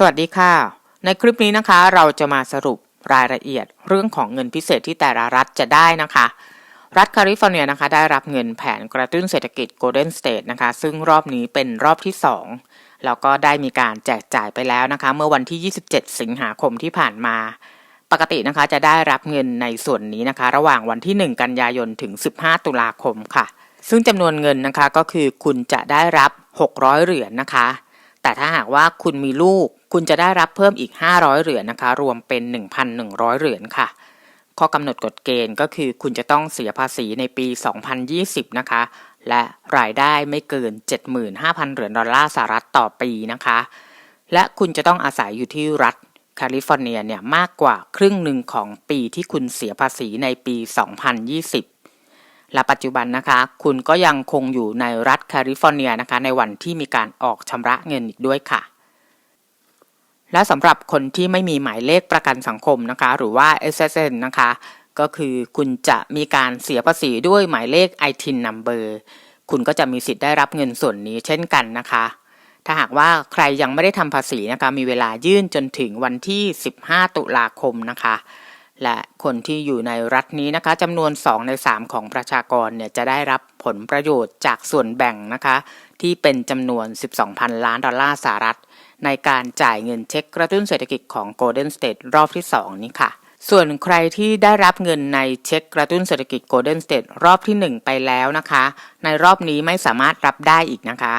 สวัสดีค่ะ ในคลิปนี้นะคะเราจะมาสรุปรายละเอียดเรื่องของเงินพิเศษที่แต่ละรัฐจะได้นะคะ รัฐแคลิฟอร์เนียนะคะ ได้รับเงินแผนกระตุ้นเศรษฐกิจ Golden State นะคะ ซึ่งรอบนี้เป็นรอบที่ 2 แล้วก็ได้มีการแจกจ่ายไปแล้วนะคะ เมื่อวันที่ 27 สิงหาคมที่ผ่านมา ปกตินะคะจะได้รับเงินในส่วนนี้นะคะ ระหว่างวันที่ 1 กันยายนถึง 15 ตุลาคมค่ะ ซึ่งจำนวนเงินนะคะก็คือคุณจะได้รับ 600 เหรียญนนะคะ แต่ถ้าหากว่าคุณมีลูก คุณจะได้รับเพิ่มอีก 500 เหรียญนนะคะ รวมเป็น 1,100 เหรียญค่ะ ข้อกำหนดกฎเกณฑ์ก็คือคุณจะต้องเสียภาษีในปี 2020 นะคะ และรายได้ไม่เกิน 75,000 เหรียญดอลลาร์สหรัฐต่อปีนะคะ และคุณจะต้องอาศัยอยู่ที่รัฐแคลิฟอร์เนียเนี่ยมากกว่าครึ่งหนึ่งของปีที่คุณเสียภาษีในปี 2020 และปัจจุบันนะคะ คุณก็ยังคงอยู่ในรัฐแคลิฟอร์เนียนะคะ ในวันที่มีการออกชำระเงินอีกด้วยค่ะ และสำหรับคนที่ไม่มีหมายเลขประกันสังคมนะคะ หรือว่า SSN นะคะ ก็คือคุณจะมีการเสียภาษีด้วยหมายเลข ITIN number คุณก็จะมีสิทธิ์ได้รับเงินส่วนนี้เช่นกันนะคะ ถ้าหากว่าใครยังไม่ได้ทำภาษีนะคะ มีเวลายื่นจนถึงวันที่ 15 ตุลาคมนะคะ และคนที่อยู่ในรัฐนี้นะคะจำนวน 2 ใน 3 ของประชากรเนี่ยจะได้รับผลประโยชน์จากส่วนแบ่งนะคะที่เป็นจำนวน 12,000 ล้านดอลลาร์สหรัฐ ในการจ่ายเงินเช็คกระตุ้นเศรษฐกิจของ Golden State รอบที่ 2 นี้ค่ะ ส่วนใครที่ได้รับเงินในเช็คกระตุ้นเศรษฐกิจ Golden State รอบที่ 1 ไปแล้วนะคะ ในรอบนี้ไม่สามารถรับได้อีกนะคะ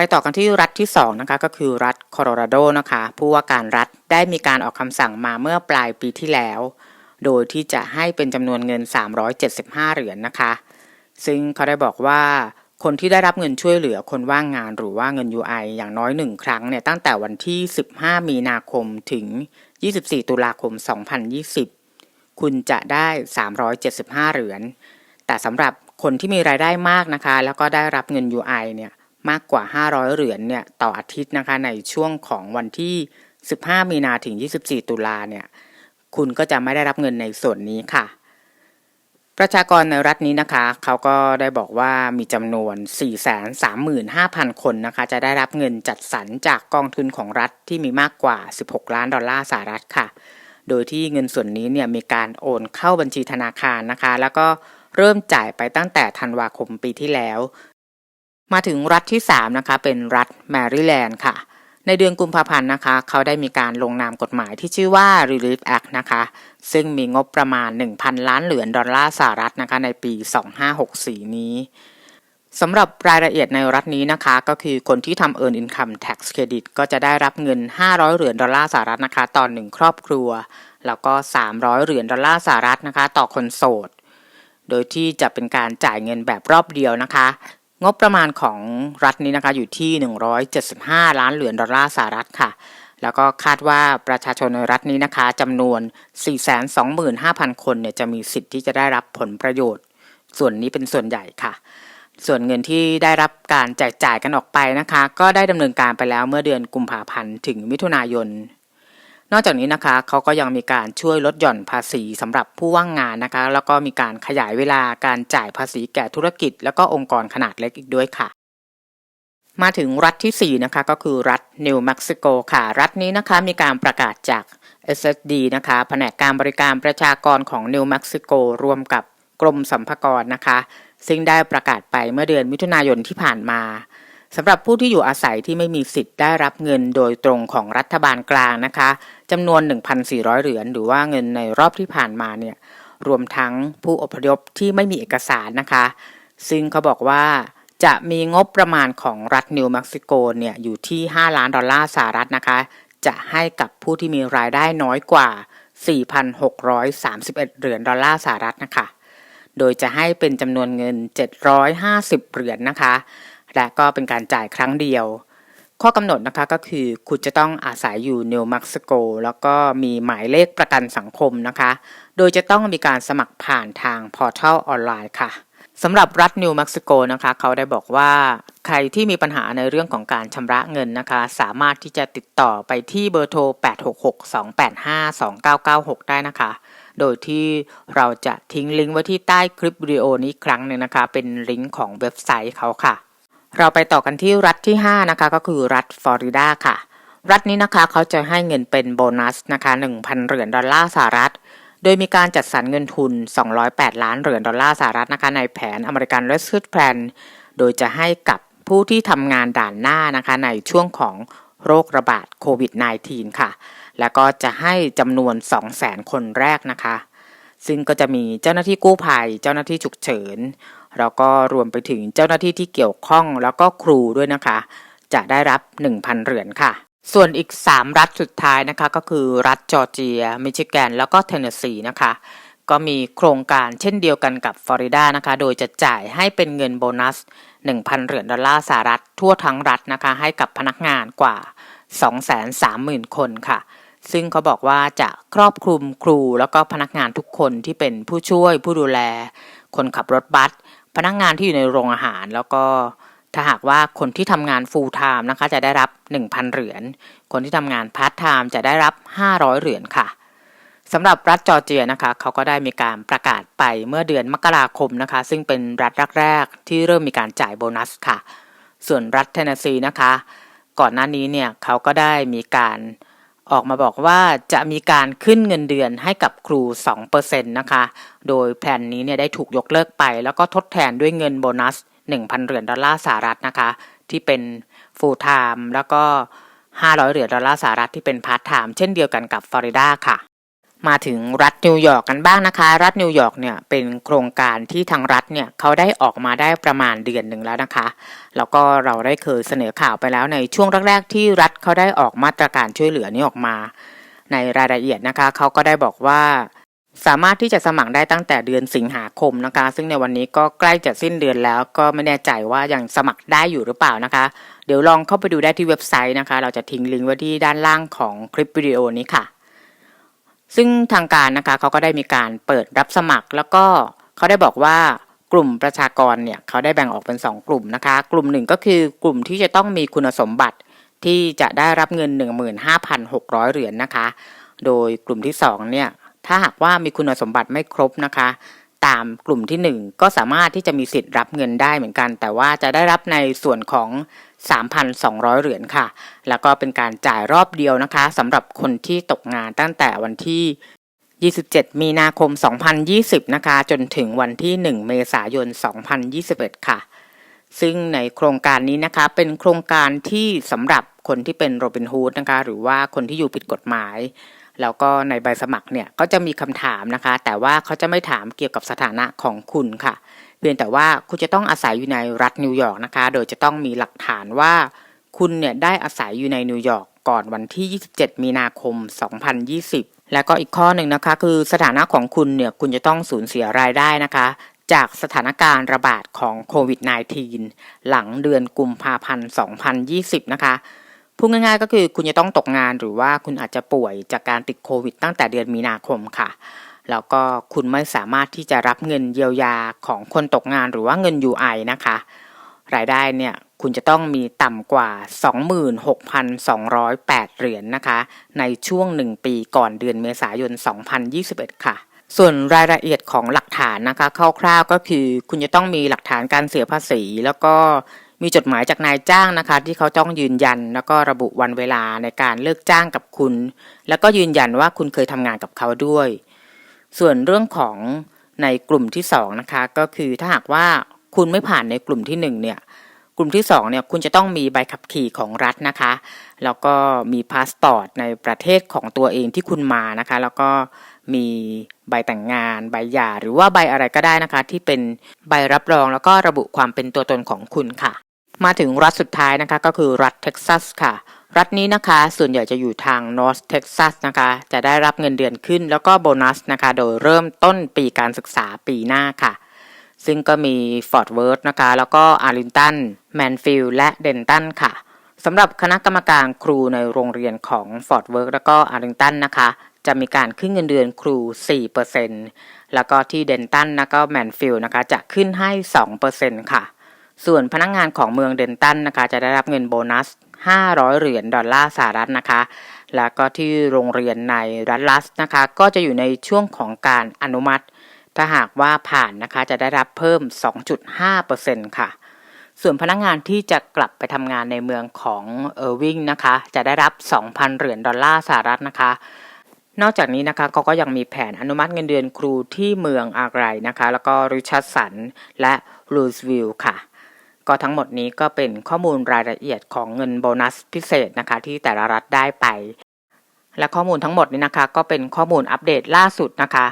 ไปต่อกันที่รัฐที่2นะคะก็คือรัฐโคโลราโดนะคะผู้ว่าการรัฐได้มีการออกคำสั่งมาเมื่อปลายปีที่แล้ว โดยที่จะให้เป็นจำนวนเงิน 375 เหรียญนนะคะ ซึ่งเขาได้บอกว่าคนที่ได้รับเงินช่วยเหลือคนว่างงานหรือว่าเงิน UI อย่างน้อยหนึ่งครั้งเนี่ยตั้งแต่วันที่ 15 มีนาคมถึง 24 ตุลาคม 2020 คุณจะได้ 375 เหรียญแต่สำหรับคนที่มีรายได้มากนะคะ แล้วก็ได้รับเงิน UI เนี่ย มากกว่า 500 เหรียญเนี่ยต่ออาทิตย์นะคะในช่วงของวันที่ 15 มีนาถึง 24 ตุลาเนี่ยคุณก็จะไม่ได้รับเงินในส่วนนี้ค่ะ ประชากรในรัฐนี้นะคะเขาก็ได้บอกว่ามีจำนวน 435,000 คนนะคะจะได้รับเงินจัดสรรจากกองทุนของรัฐที่มีมากกว่า 16 ล้านดอลลาร์สหรัฐค่ะ โดยที่เงินส่วนนี้เนี่ยมีการโอนเข้าบัญชีธนาคารนะคะ แล้วก็เริ่มจ่ายไปตั้งแต่ธันวาคมปีที่แล้ว มาถึงรัฐที่3นะคะเป็นรัฐแมริแลนด์ค่ะ ในเดือนกุมภาพันธ์นะคะ เขาได้มีการลงนามกฎหมายที่ชื่อว่า Relief Act นะคะ ซึ่งมีงบประมาณ 1,000 ล้านเหรียญดอลลาร์สหรัฐนะคะ ในปี 2564 นี้สำหรับรายละเอียดในรัฐนี้นะคะ ก็คือคนที่ทำ Earn Income Tax Credit ก็จะได้รับเงิน 500 เหรียญดอลลาร์สหรัฐนะคะต่อหนึ่งครอบครัว แล้วก็ 300 เหรียญดอลลาร์สหรัฐนะคะ ต่อคนโสด โดยที่จะเป็นการจ่ายเงินแบบรอบเดียวนะคะ งบประมาณของรัฐนี้นะคะอยู่ที่ 175 ล้านเหรียญดอลลาร์สหรัฐค่ะ แล้วก็คาดว่าประชาชนในรัฐนี้นะคะจำนวน 425,000 คนเนี่ยจะมีสิทธิ์ที่จะได้รับผลประโยชน์ ส่วนนี้เป็นส่วนใหญ่ค่ะ ส่วนเงินที่ได้รับการแจกจ่ายกันออกไปนะคะ ก็ได้ดำเนินการไปแล้วเมื่อเดือนกุมภาพันธ์ถึงมิถุนายน นอกจากนี้นะคะเขาก็ยังมีการช่วยลดหย่อนภาษีสำหรับผู้ว่างงานนะคะ แล้วก็มีการขยายเวลาการจ่ายภาษีแก่ธุรกิจ แล้วก็องค์กรขนาดเล็กอีกด้วยค่ะ มาถึงรัฐที่ 4 นะคะก็คือรัฐนิวเม็กซิโกค่ะ รัฐนี้นะคะมีการประกาศจาก SSD นะคะแผนกการบริการประชากรของนิวเม็กซิโกรวมกับกรมสัมภากรนะคะ ซึ่งได้ประกาศไปเมื่อเดือนมิถุนายนที่ผ่านมา สำหรับผู้ที่อยู่อาศัยที่ไม่มีสิทธิ์ได้รับเงินโดยตรงของรัฐบาลกลางนะคะจำนวน 1,400 เหรียญหรือว่าเงินในรอบที่ผ่านมาเนี่ยรวมทั้งผู้อพยพที่ไม่มีเอกสารนะคะ ซึ่งเขาบอกว่าจะมีงบประมาณของรัฐนิวเม็กซิโกเนี่ยอยู่ที่ 5 ล้านดอลลาร์สหรัฐนะคะ จะให้กับผู้ที่มีรายได้น้อยกว่า 4,631 เหรียญดอลลาร์สหรัฐนะคะ โดยจะให้เป็นจำนวนเงิน 750 เหรียญนนะคะ และก็เป็นการจ่ายครั้งเดียว ข้อกำหนดนะคะก็คือคุณจะต้องอาศัยอยู่นิวม็กซิโกแล้วก็มีหมายเลขประกันสังคมนะคะ โดยจะต้องมีการสมัครผ่านทางพอร์ทัลออนไลน์ค่ะสำหรับรัฐนิวเม็กซิโกนะคะเขาได้บอกว่าใครที่มีปัญหาในเรื่องของการชำระเงินนะคะ สามารถที่จะติดต่อไปที่เบอร์โทร 866-285-2996 ได้นะคะ โดยที่เราจะทิ้งลิงก์ไว้ที่ใต้คลิปวิดีโอนี้ครั้งหนึ่งนะคะ เป็นลิงก์ของเว็บไซต์เขาค่ะ เราไปต่อกันที่รัฐที่ 5 นะคะ ก็คือรัฐฟลอริดาค่ะ รัฐนี้นะคะเขาจะให้เงินเป็นโบนัสนะคะ 1,000 เหรียญดอลลาร์สหรัฐ โดยมีการจัดสรรเงินทุน 208 ล้านเหรียญดอลลาร์สหรัฐนะคะ ในแผนอเมริกัน Rescue Plan โดยจะให้กับผู้ที่ทำงานด่านหน้านะคะ ในช่วงของโรคระบาดโควิด -19 ค่ะ แล้วก็จะให้จำนวน 200,000 คนแรกนะคะ ซึ่งก็จะมีเจ้าหน้าที่กู้ภัย เจ้าหน้าที่ฉุกเฉิน แล้วก็รวมไปถึงเจ้าหน้าที่ที่เกี่ยวข้องแล้วก็ครูด้วยนะคะ จะได้รับ 1,000 เหรียญค่ะ ส่วนอีก 3 รัฐสุดท้ายนะคะ ก็คือรัฐจอร์เจีย มิชิแกน แล้วก็เทนเนสซีนะคะ ก็มีโครงการเช่นเดียวกันกับฟลอริดานะคะ โดยจะจ่ายให้เป็นเงินโบนัส 1,000 เหรียญดอลลาร์สหรัฐทั่วทั้งรัฐนะคะ ให้กับพนักงานกว่า 230,000 คนค่ะซึ่งเขาบอกว่าจะครอบคลุมครูแล้วก็พนักงานทุกคนที่เป็นผู้ช่วยผู้ดูแล คนขับรถบัส พนักงานที่อยู่ในโรงอาหาร แล้วก็ถ้าหากว่าคนที่ทำงาน full time นะคะ จะได้รับ 1,000 เหรียญ คนที่ทำงาน part time จะได้รับ 500 เหรียญค่ะสำหรับรัฐจอร์เจียนะคะเขาก็ได้มีการประกาศไปเมื่อเดือนมกราคมนะคะ ซึ่งเป็นรัฐแรกๆที่เริ่มมีการจ่ายโบนัสค่ะ ส่วนรัฐเทนเนสซีนะคะ ก่อนหน้านี้เนี่ยเขาก็ได้มีการ ออกมาบอกว่าจะมีการขึ้นเงินเดือนให้กับครู 2%นะคะ โดยแผนนี้เนี่ยได้ถูกยกเลิกไป แล้วก็ทดแทนด้วยเงินโบนัส 1,000 เหรียญดอลลาร์สหรัฐนะคะ ที่เป็น full time แล้วก็ 500 เหรียญดอลลาร์สหรัฐที่เป็น part time เช่นเดียวกันกับฟลอริดาค่ะ มาถึงรัฐนิวยอร์กกันบ้างนะคะ รัฐนิวยอร์กเนี่ยเป็นโครงการที่ทางรัฐเนี่ยเขาได้ออกมาได้ประมาณเดือนหนึ่งแล้วนะคะ แล้วก็เราได้เคยเสนอข่าวไปแล้วในช่วงแรกๆที่รัฐเขาได้ออกมาตรการช่วยเหลือนี้ออกมา ในรายละเอียดนะคะเขาก็ได้บอกว่า สามารถที่จะสมัครได้ตั้งแต่เดือนสิงหาคมนะคะ ซึ่งในวันนี้ก็ใกล้จะสิ้นเดือนแล้ว ก็ไม่แน่ใจว่ายังสมัครได้อยู่หรือเปล่านะคะ เดี๋ยวลองเข้าไปดูได้ที่เว็บไซต์นะคะ เราจะทิ้งลิงก์ไว้ที่ด้านล่างของคลิปวิดีโอนี้ค่ะ ซึ่งทางการนะคะเขาก็ได้มีการเปิดรับสมัคร แล้วก็เขาได้บอกว่ากลุ่มประชากรเนี่ยเขาได้แบ่งออกเป็น 2 กลุ่มนะคะ กลุ่มหนึ่งก็คือกลุ่มที่จะต้องมีคุณสมบัติที่จะได้รับเงิน 15,600 เหรียญนนะคะ โดยกลุ่มที่2เนี่ยถ้าหากว่ามีคุณสมบัติไม่ครบนะคะ ตามกลุ่มที่ 1 ก็สามารถที่จะมีสิทธิ์รับเงินได้เหมือนกัน แต่ว่าจะได้รับในส่วนของ 3,200 เหรียญค่ะ แล้วก็เป็นการจ่ายรอบเดียวนะคะสำหรับคนที่ตกงานตั้งแต่วันที่27 มีนาคม 2020 นะคะ จนถึงวันที่ 1 เมษายน 2021 ค่ะ ซึ่งในโครงการนี้นะคะ เป็นโครงการที่สำหรับคนที่เป็นโรบินฮูดนะคะ หรือว่าคนที่อยู่ผิดกฎหมาย แล้วก็ในใบสมัครเนี่ยก็จะมีคำถามนะคะ แต่ว่าเขาจะไม่ถามเกี่ยวกับสถานะของคุณค่ะ เพียงแต่ว่าคุณจะต้องอาศัยอยู่ในรัฐนิวยอร์กนะคะ โดยจะต้องมีหลักฐานว่า คุณเนี่ยได้อาศัยอยู่ในนิวยอร์กก่อนวันที่ 27 มีนาคม 2020 และก็อีกข้อหนึ่งนะคะ คือสถานะของคุณเนี่ยคุณจะต้องสูญเสียรายได้นะคะ จากสถานการณ์ระบาดของโควิด -19 หลังเดือนกุมภาพันธ์ 2020 นะคะ พูดง่ายๆก็คือคุณจะต้องตกงานหรือว่าคุณอาจจะป่วยจากการติดโควิด ตั้งแต่เดือนมีนาคมค่ะ แล้วก็คุณไม่สามารถที่จะรับเงินเยียวยาของคนตกงานหรือว่าเงิน UI นะคะ รายได้เนี่ยคุณจะต้องมีต่ำกว่า 26,208 เหรียญนนะคะ ในช่วง 1 ปีก่อนเดือนเมษายน 2021 ค่ะ ส่วนรายละเอียดของหลักฐานนะคะคร่าวๆก็คือคุณจะต้องมีหลักฐานการเสียภาษี แล้วก็ มีจดหมายจากนายจ้างนะคะ ที่เขาต้องยืนยัน แล้วก็ระบุวันเวลาในการเลิกจ้างกับคุณ แล้วก็ยืนยันว่าคุณเคยทำงานกับเขาด้วย ส่วนเรื่องของในกลุ่มที่2นะคะก็คือถ้าหากว่าคุณไม่ผ่านในกลุ่มที่ 1 เนี่ย กลุ่มที่2เนี่ยคุณจะต้องมีใบขับขี่ของรัฐนะคะ แล้วก็มีพาสปอร์ตในประเทศของตัวเองที่คุณมานะคะ แล้วก็มีใบแต่งงาน ใบหย่าหรือว่าใบอะไรก็ได้นะคะ ที่เป็นใบรับรองแล้วก็ระบุความเป็นตัวตนของคุณค่ะ มาถึงรัฐสุดท้ายนะคะก็คือรัฐเท็กซัสค่ะ รัฐนี้นะคะส่วนใหญ่จะอยู่ทางนอร์ทเท็กซัสนะคะ จะได้รับเงินเดือนขึ้นแล้วก็โบนัสนะคะ โดยเริ่มต้นปีการศึกษาปีหน้าค่ะ ซึ่งก็มีฟอร์ดเวิร์ธนะคะ แล้วก็อารินตันแมนฟิลด์และเดนตันค่ะสำหรับคณะกรรมการครูในโรงเรียนของฟอร์ดเวิร์ธแล้วก็อารินตันนะคะจะมีการขึ้นเงินเดือนครู 4%แล้วก็ที่เดนตันแล้วก็แมนฟิลด์นะคะ จะขึ้นให้ 2%ค่ะ ส่วนพนักงงานของเมืองเดนตันนะคะ จะได้รับเงินโบนัส 500 เหรียญดอลลาร์สหรัฐนะคะ แล้วก็ที่โรงเรียนในรัฐลัสนะคะ ก็จะอยู่ในช่วงของการอนุมัติ ถ้าหากว่าผ่านนะคะจะได้รับเพิ่ม 2.5%ค่ะส่วนพนักงานที่จะกลับไปทำงานในเมืองของเออร์วิงนะคะ จะได้รับ 2,000 เหรียญดอลลาร์สหรัฐนะคะ นอกจากนี้นะคะเขาก็ยังมีแผนอนุมัติเงินเดือนครูที่เมืองอากไรนะคะ แล้วก็ริชาร์ดสันและลูสวิลล์ค่ะ ก็ทั้งหมดนี้ก็เป็นข้อมูลรายละเอียดของเงินโบนัสพิเศษนะคะ ที่แต่ละรัฐได้ไป และข้อมูลทั้งหมดนี้นะคะ ก็เป็นข้อมูลอัปเดตล่าสุดนะคะ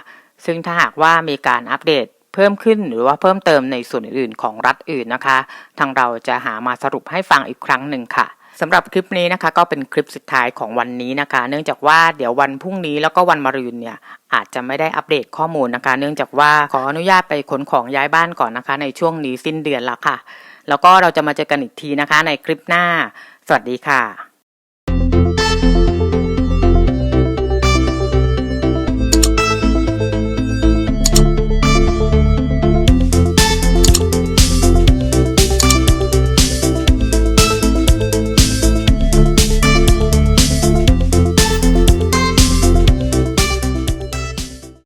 ซึ่งถ้าหากว่ามีการอัปเดตเพิ่มขึ้นหรือว่าเพิ่มเติมในส่วนอื่นๆของรัฐอื่นนะคะ ทางเราจะหามาสรุปให้ฟังอีกครั้งหนึ่งค่ะสำหรับคลิปนี้นะคะก็เป็นคลิปสุดท้ายของวันนี้นะคะ เนื่องจากว่าเดี๋ยววันพรุ่งนี้แล้วก็วันมะรืนเนี่ยอาจจะไม่ได้อัปเดตข้อมูลนะคะ เนื่องจากว่าขออนุญาตไปขนของย้ายบ้านก่อนนะคะ ในช่วงนี้สิ้นเดือนล้วค่ะ แล้วก็เราจะมาเจอกันอีกทีนะคะในคลิปหน้า สวัสดีค่ะ